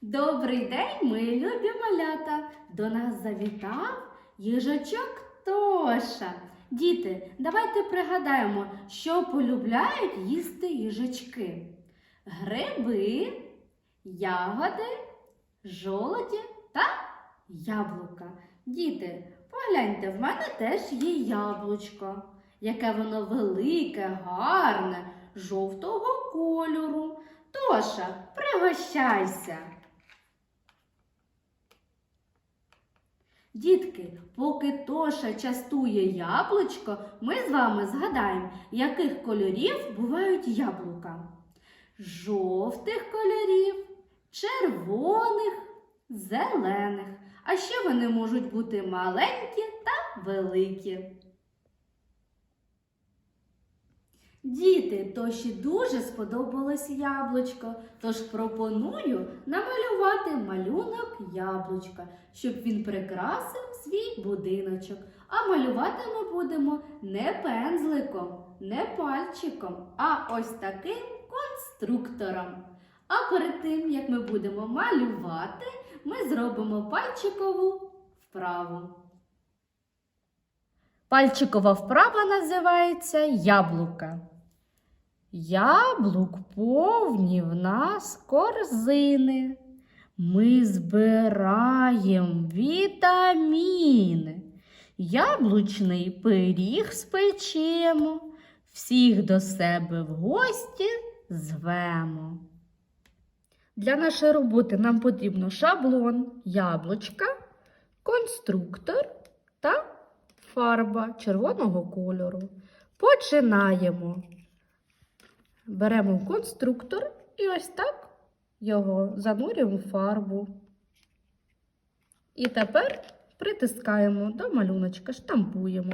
Добрий день, мої любі малята! До нас завітав їжачок Тоша. Діти, давайте пригадаємо, що полюбляють їсти їжачки: гриби, ягоди, жолоді та яблука. Діти, погляньте, в мене теж є яблучко, яке воно велике, гарне, жовтого кольору. Тоша, пригощайся. Дітки, поки Тоша частує яблучко, ми з вами згадаємо, яких кольорів бувають яблука. Жовтих кольорів, червоних, зелених. А ще вони можуть бути маленькі та великі. Діти, Тоші дуже сподобалось яблучко, тож пропоную намалювати малюнок яблучка, щоб він прикрасив свій будиночок. А малювати ми будемо не пензликом, не пальчиком, а ось таким конструктором. А перед тим, як ми будемо малювати, ми зробимо пальчикову вправу. Пальчикова вправа називається яблука. Яблук повні в нас корзини. Ми збираємо вітаміни. Яблучний пиріг спечемо, всіх до себе в гості звемо. Для нашої роботи нам потрібно шаблон, яблучка, конструктор та фарба червоного кольору. Починаємо. Беремо конструктор і ось так його занурюємо в фарбу. І тепер притискаємо до малюночка, штампуємо.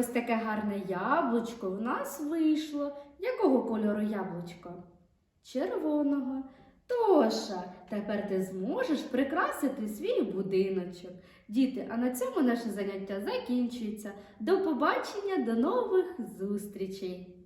Ось таке гарне яблучко в нас вийшло. Якого кольору яблучко? Червоного. Тоша, тепер ти зможеш прикрасити свій будиночок. Діти, а на цьому наше заняття закінчується. До побачення, до нових зустрічей!